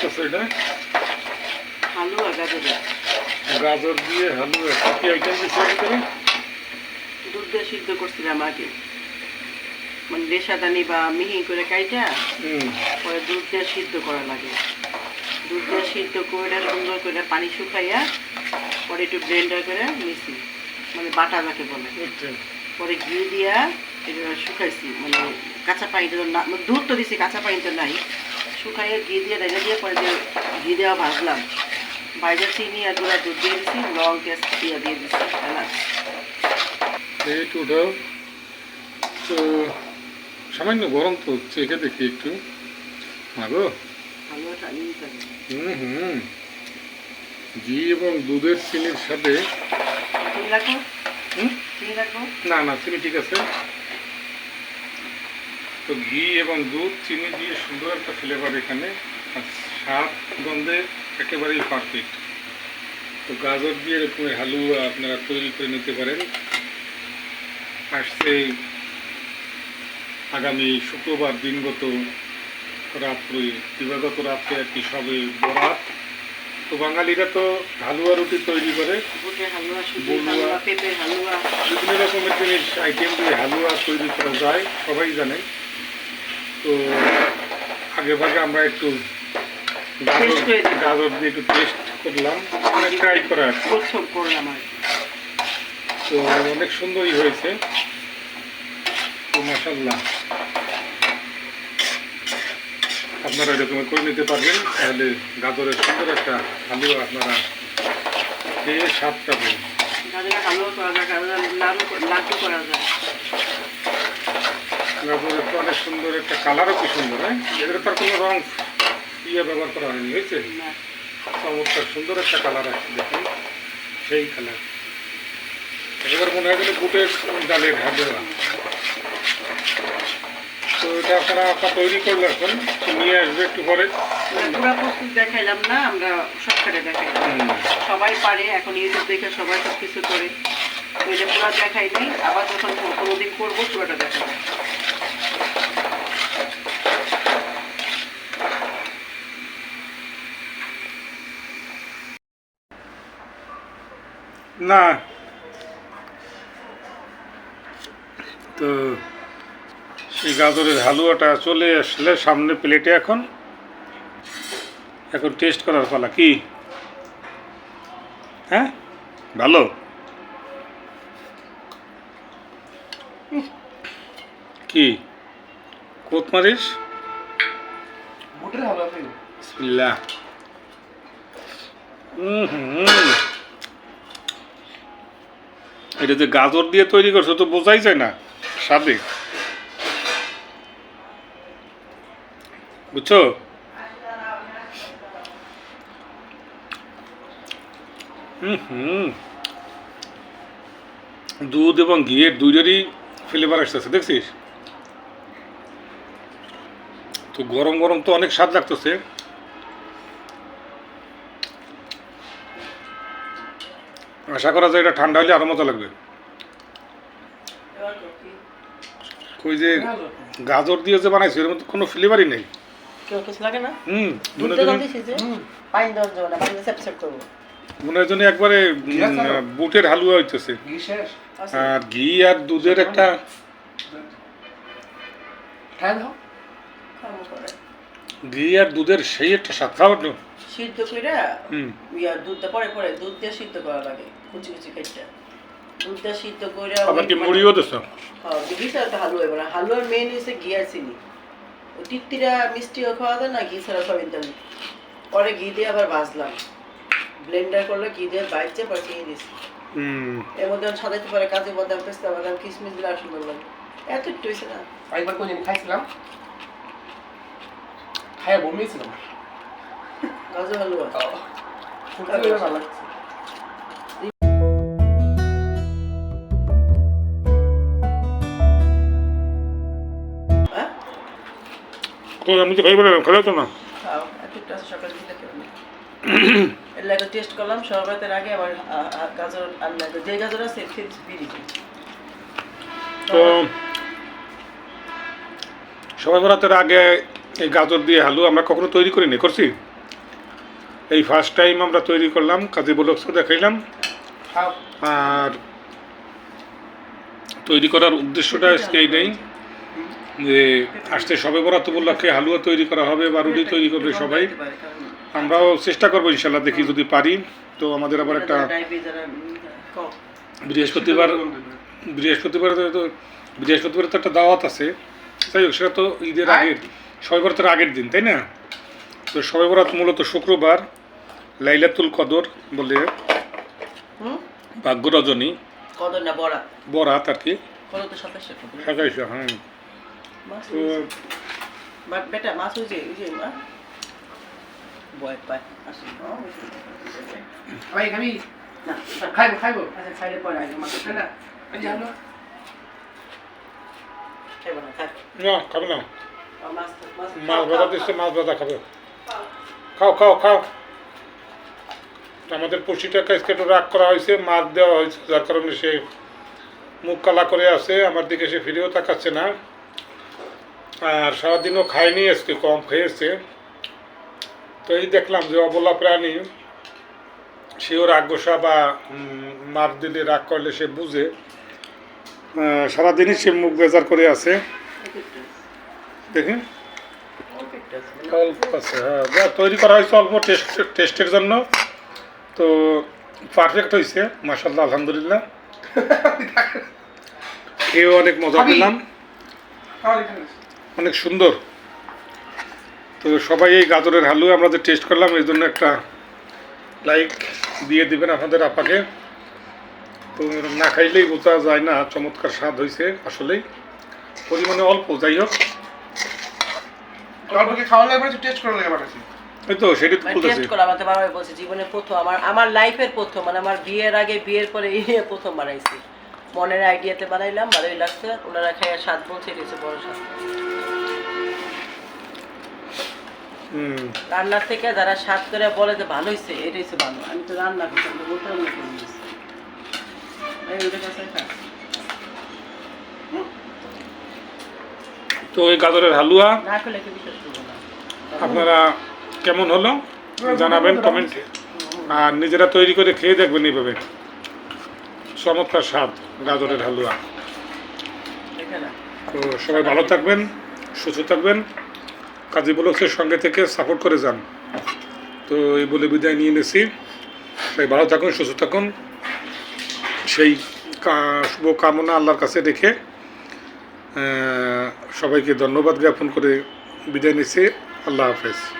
এটা হালুয়া গাজরের গাজর। দিয়ে হালুয়া কি আইটেম দিচ্ছে ভিতরে দুধ দিয়ে সিদ্ধ করছিলাম আগে। মানে রেশাদানি বা মিহি করে কাইটা পরে দুধ দিয়ে সিদ্ধ করা লাগে। দুধ দিয়ে সিদ্ধ করে সুন্দর করে পানি শুকাইয়া পরে একটু ব্লেন্ডার করে মিশি মানে বাটা যাকে বলে। আচ্ছা। পরে ঘি দিয়া এটা শুকাইছি। মানে কাঁচা পানি তো না মানে দুধ তো দিছি কাঁচা পানি তো নাই। শুকাইয়ে ঘি দিয়ে রেখে দিয়ে পরে দিয়ে ঘি দেওয়া ভাজলাম বাইরে চিনি আর গুঁড়া দুধ দিয়ে দিছি লং কেস দিয়ে দিয়ে উঠাও তো সামান্য গরম তো চেখে দেখি একটু। ভালো ভালো হুম হুম। ঘি এবং দুধের চিনির সাথে চিনি রাখো। হুম? চিনি রাখো। না না চিনি ঠিক আছে। তো ঘি এবং দুধ চিনি দিয়ে সুন্দর একটা ফ্লেভার এখানে। আর স্বাদ গন্ধে একেবারেই পারফেক্ট তো গাজর দিয়ে এরকম হালুয়া আপনারা তৈরি করে নিতে পারেন। আসছে আগামী শুক্রবার দিনগত রাত্রে দিবাগত রাত্রে আর কি সবে বরাত। তো বাঙালিরা তো হালুয়া রুটি তৈরি করে। বিভিন্ন রকমের জিনিস আইটেম দিয়ে হালুয়া তৈরি করা যায় সবাই জানে। তো আগে ভাগে আমরা একটু গাজর গাজর দিয়ে একটু টেস্ট করলাম। মানে ট্রাই করা করলাম তো অনেক সুন্দরই হয়েছে। তো মাসাল্লাহ আপনারা এরকম করে নিতে পারবেন তাহলে গাজরের সুন্দর একটা হালুয়া আপনারা খেয়ে স্বাদ পাবেন গাজরের হালুয়া করা যায় লাড়ু করা যায়। গাজরের তো অনেক সুন্দর একটা কালারও কি সুন্দর হ্যাঁ? এদের তার কোনো রং ইয়ে ব্যবহার করা হয়নি হয়েছে? চমৎকার সুন্দর একটা কালার আসছে দেখুন সেই কালার। এবার মনে হয় যেন বুটের ডালের হালুয়া তো এটা আপনারা আপনার তৈরি করলে এখন নিয়ে আসবে একটু পরে। পুরা প্রস্তুত দেখাইলাম না আমরা শর্টকাটে দেখাইলাম। সবাই পারে এখন ইউটিউব দেখে সবাই সব কিছু করে। তো এটা পুরো দেখাই দিই আবার যখন কোনোদিন করব পুরোটা দেখাবো। না। তো সেই গাজরের হালুয়াটা চলে আসলে সামনে প্লেটে এখন। এখন টেস্ট করার পালা। কি? হ্যাঁ? ভালো? কি? কোত মারিস? বিসমিল্লাহ। হুম হুম। এটা যে গাজর দিয়ে তৈরি করছ তো বোঝাই যায় না, স্বাদে। বুঝছ? হুম। দুধ এবং ঘিয়ের দুইটারই ফ্লেভার আসতেছে, দেখছিস? তো গরম গরম তো অনেক স্বাদ লাগতেছে। আশা করা যায় এটা ঠান্ডা হলে আরও মজা লাগবে। ওই যে গাজর দিয়ে যে বানাইছে এর মধ্যে কোনো ফ্লেভারই নেই। কেউ কিছু লাগে না? হুম দুধ মনে হয় জন্য একবারে বুটের হালুয়া হইতেছে। আর ঘি আর দুধের একটা ঘি আর দুধের সেই একটা স্বাদ খাওয়ার না সিদ্ধ করে হুম। ইয়া দুধটা পরে পরে দুধ দিয়ে সিদ্ধ করা লাগে কুচি কুচি কেটে। দুধ দিয়ে সিদ্ধ করে আবার কি মুড়িও দিছ? হ্যাঁ ঘি ছাড়া তো হালুয়া এবার। হালুয়ার মেন হচ্ছে ঘি আর চিনি। ওই টিট্টিরা মিষ্টিও খাওয়া যায় না ঘি ছাড়া সব ইন্টারনেট পরে ঘি দিয়ে আবার ভাজলাম। ব্লেন্ডার করলে ঘি দিয়ে বাইচে পরে চিনি দিছি। হুম। এর মধ্যে আমি সাজাইতে পারে কাজু বাদাম পেস্তা বাদাম কিশমিশ দিলে আর সুন্দর লাগে। এত একটু হয়েছে না একবার কোনদিন খাইছিলাম? খাইয়া বমিয়েছিলাম গাজর হালুয়া সত্যি করে ভালো লাগছে। হ্যাঁ? তো আমি তো খাইবার খেলে তো না। লাগে টেস্ট করলাম শরবতের আগে আবার গাজর আর যে গাজর আছে ফিক্স বিড়ি তো সবাই বরাতের আগে এই গাজর দিয়ে হালুয়া আমরা কখনো তৈরি করিনি, করছি? এই ফার্স্ট টাইম আমরা তৈরি করলাম কাজী বলক্সও দেখাইলাম। আর তৈরি করার উদ্দেশ্যটা আজকে নেই, যে আসতে সবে বরাত উপলক্ষে হালুয়া তৈরি করা হবে বা রুটি তৈরি করবে সবাই। আমরাও চেষ্টা করব ইনশাল্লাহ দেখি যদি পারি। তো আমাদের আবার একটা বৃহস্পতিবার বৃহস্পতিবার তো বৃহস্পতিবার তো একটা দাওয়াত আছে। যাই হোক, সেটা তো ঈদের আগের। সবে বরাতের আগের দিন তাই না? তো সবে বরাত মূলত শুক্রবার লাইলাতুল কদর বলে ভাগ্য রজনী। বরাত। আর কি। সাতাইশে হ্যাঁ। তো না খাইবো খাইবো। আচ্ছা খাইলে পরে আগে মাছ না না? এই যে হলো খাইব না খাই না। মাছ ভাজা দিচ্ছে, মাছ ভাজা খাবে। খাও খাও খাও। আমাদের পুষিটাকে আজকে একটু রাগ করা হয়েছে মাছ দেওয়া হয়েছে, যার কারণে সে মুখ কালা করে আছে, আমার দিকে সে ফিরেও তাকাচ্ছে না। আর সারাদিনও খায়নি, আজকে কম খেয়েছে। তো এই দেখলাম যে অবলা প্রাণী, সেও রাগ গোসা বা মার দিলে রাগ করলে সে বুঝে। সারাদিনই সে মুখ বেজার করে আছে। দেখি। অল্প আছে হ্যাঁ। যা তৈরি করা হয়েছে অল্প টেস্ট টেস্টের জন্য। তো পারফেক্ট হয়েছে মাসাল্লাহ আলহামদুলিল্লাহ। খেয়েও অনেক মজা পেলাম। অনেক সুন্দর। তো সবাই এই গাজরের হালুয়া আমরা যে টেস্ট করলাম এই জন্য একটা লাইক দিয়ে দিবেন আপনাদের আপাকে। তো না খাইলেই বোঝা যায় না চমৎকার স্বাদ হয়েছে আসলেই। পরিমাণে অল্প যাই হোক। অল্পকে খাওয়া লাগবে একটু টেস্ট করা লাগে বানাচ্ছি তো সেটি তো বলতেছি টেস্ট করে আমাদের বাবা বলছে জীবনের প্রথম আমার আমার লাইফের প্রথম মানে আমার বিয়ের আগে বিয়ের পরে এই প্রথম বানাইছি। মনের আইডিয়াতে বানাইলাম ভালোই লাগছে ওনারা খাইয়া স্বাদ বলছে এটা বড় স্বাদ হুম। থেকে যারা স্বাদ করে বলে যে ভালো হয়েছে এটা হচ্ছে ভালো। আমি তো রান্না বলতে পারব না কেমন হয়েছে। এই ওইটা কাছে খা। তো এই গাজরের হালুয়া। আপনারা কেমন হলো? জানাবেন কমেন্টে আর নিজেরা তৈরি করে খেয়ে দেখবেন এইভাবে। চমৎকার স্বাদ গাজরের হালুয়া। তো সবাই ভালো থাকবেন সুস্থ থাকবেন। কাজী বলকের সঙ্গে থেকে সাপোর্ট করে যান। তো এই বলে বিদায় নিয়ে নিয়েছি সবাই ভালো থাকুন সুস্থ থাকুন। সেই শুভ কামনা আল্লাহর কাছে রেখে সবাইকে ধন্যবাদ জ্ঞাপন করে বিদায় নিচ্ছে। আল্লাহ হাফেজ।